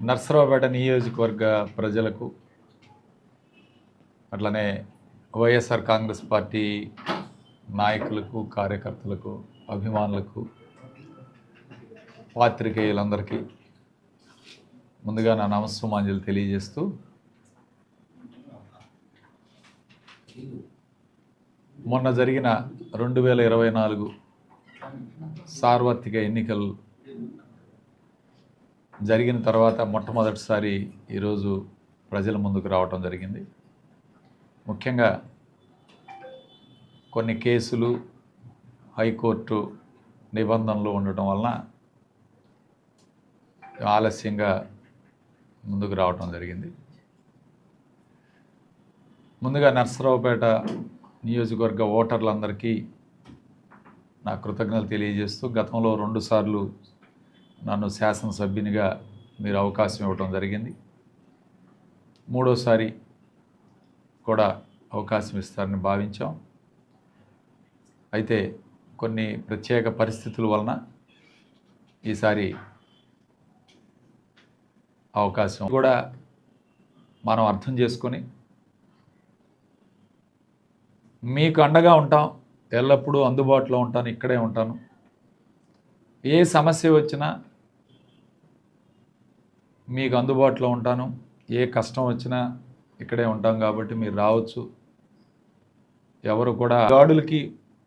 నర్సరావుపేట నియోజకవర్గ ప్రజలకు అట్లనే వైఎస్ఆర్ కాంగ్రెస్ పార్టీ నాయకులకు కార్యకర్తలకు అభిమానులకు పాత్రికేయులందరికీ ముందుగా నా నమస్సుమాంజలు తెలియజేస్తూ మొన్న జరిగిన రెండు వేల ఇరవై నాలుగు సార్వత్రిక ఎన్నికలు జరిగిన తర్వాత మొట్టమొదటిసారి ఈరోజు ప్రజల ముందుకు రావటం జరిగింది. ముఖ్యంగా కొన్ని కేసులు హైకోర్టు నిబంధనలు ఉండటం వలన ఆలస్యంగా ముందుకు రావటం జరిగింది. ముందుగా నర్సరావుపేట నియోజకవర్గ ఓటర్లందరికీ నా కృతజ్ఞతలు తెలియజేస్తూ గతంలో రెండుసార్లు నన్ను శాసనసభ్యునిగా మీరు అవకాశం ఇవ్వటం జరిగింది. మూడోసారి కూడా అవకాశం ఇస్తారని భావించాం. అయితే కొన్ని ప్రత్యేక పరిస్థితుల వలన ఈసారి అవకాశం కూడా మనం అర్థం చేసుకొని మీకు అండగా ఉంటాం ఎల్లప్పుడూ అందుబాటులో ఉంటాను ఇక్కడే ఉంటాను. ఏ సమస్య వచ్చినా మీకు అందుబాటులో ఉంటాను. ఏ కష్టం వచ్చినా ఇక్కడే ఉంటాం కాబట్టి మీరు రావచ్చు. ఎవరు కూడా దాడులకి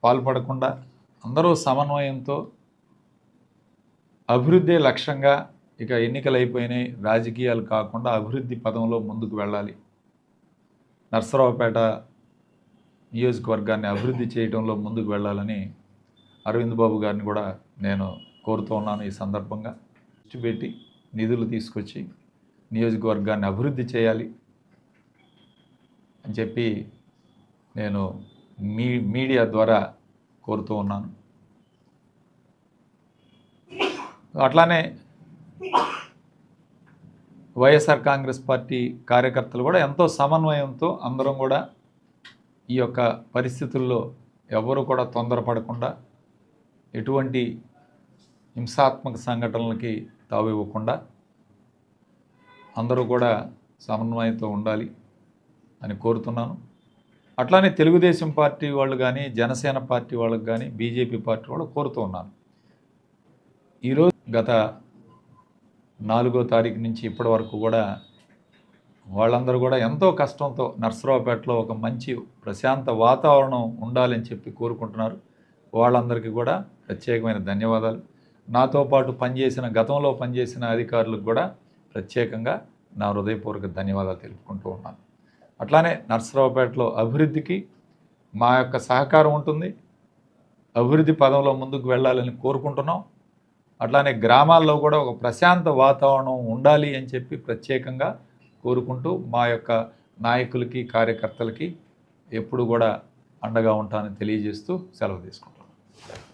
పాల్పడకుండా అందరూ సమన్వయంతో అభివృద్ధి లక్ష్యంగా ఇక ఎన్నికలు అయిపోయినాయి రాజకీయాలు కాకుండా అభివృద్ధి పదంలో ముందుకు వెళ్ళాలి. నర్సరావుపేట నియోజకవర్గాన్ని అభివృద్ధి చేయడంలో ముందుకు వెళ్ళాలని అరవింద్ బాబు గారిని కూడా నేను కోరుతూ ఉన్నాను ఈ సందర్భంగా. దృష్టి పెట్టి నిధులు తీసుకొచ్చి నియోజకవర్గాన్ని అభివృద్ధి చేయాలి అని చెప్పి నేను మీ మీడియా ద్వారా కోరుతూ ఉన్నాను. అట్లానే వైఎస్ఆర్ కాంగ్రెస్ పార్టీ కార్యకర్తలు కూడా ఎంతో సమన్వయంతో అందరం కూడా ఈ యొక్క పరిస్థితుల్లో ఎవరు కూడా తొందరపడకుండా ఎటువంటి హింసాత్మక సంఘటనలకి తావివ్వకుండా అందరూ కూడా సమన్వయంతో ఉండాలి అని కోరుతున్నాను. అట్లానే తెలుగుదేశం పార్టీ వాళ్ళు కానీ జనసేన పార్టీ వాళ్ళకి కానీ బీజేపీ పార్టీ వాళ్ళు కోరుతూ ఉన్నాను. ఈరోజు గత నాలుగో తారీఖు నుంచి ఇప్పటి వరకు కూడా వాళ్ళందరూ కూడా ఎంతో కష్టంతో నర్సరావుపేటలో ఒక మంచి ప్రశాంత వాతావరణం ఉండాలని చెప్పి కోరుకుంటున్నారు. వాళ్ళందరికీ కూడా ప్రత్యేకమైన ధన్యవాదాలు. నాతో పాటు పనిచేసిన గతంలో పనిచేసిన అధికారులకు కూడా ప్రత్యేకంగా నా హృదయపూర్వక ధన్యవాదాలు తెలుపుకుంటూ ఉన్నాను. అట్లానే నర్సరావుపేటలో అభివృద్ధికి మా యొక్క సహకారం ఉంటుంది. అభివృద్ధి పదంలో ముందుకు వెళ్ళాలని కోరుకుంటున్నాం. అట్లానే గ్రామాల్లో కూడా ఒక ప్రశాంత వాతావరణం ఉండాలి అని చెప్పి ప్రత్యేకంగా కోరుకుంటూ మా యొక్క నాయకులకి కార్యకర్తలకి ఎప్పుడు కూడా అండగా ఉంటానని తెలియజేస్తూ సెలవు తీసుకుంటున్నాను.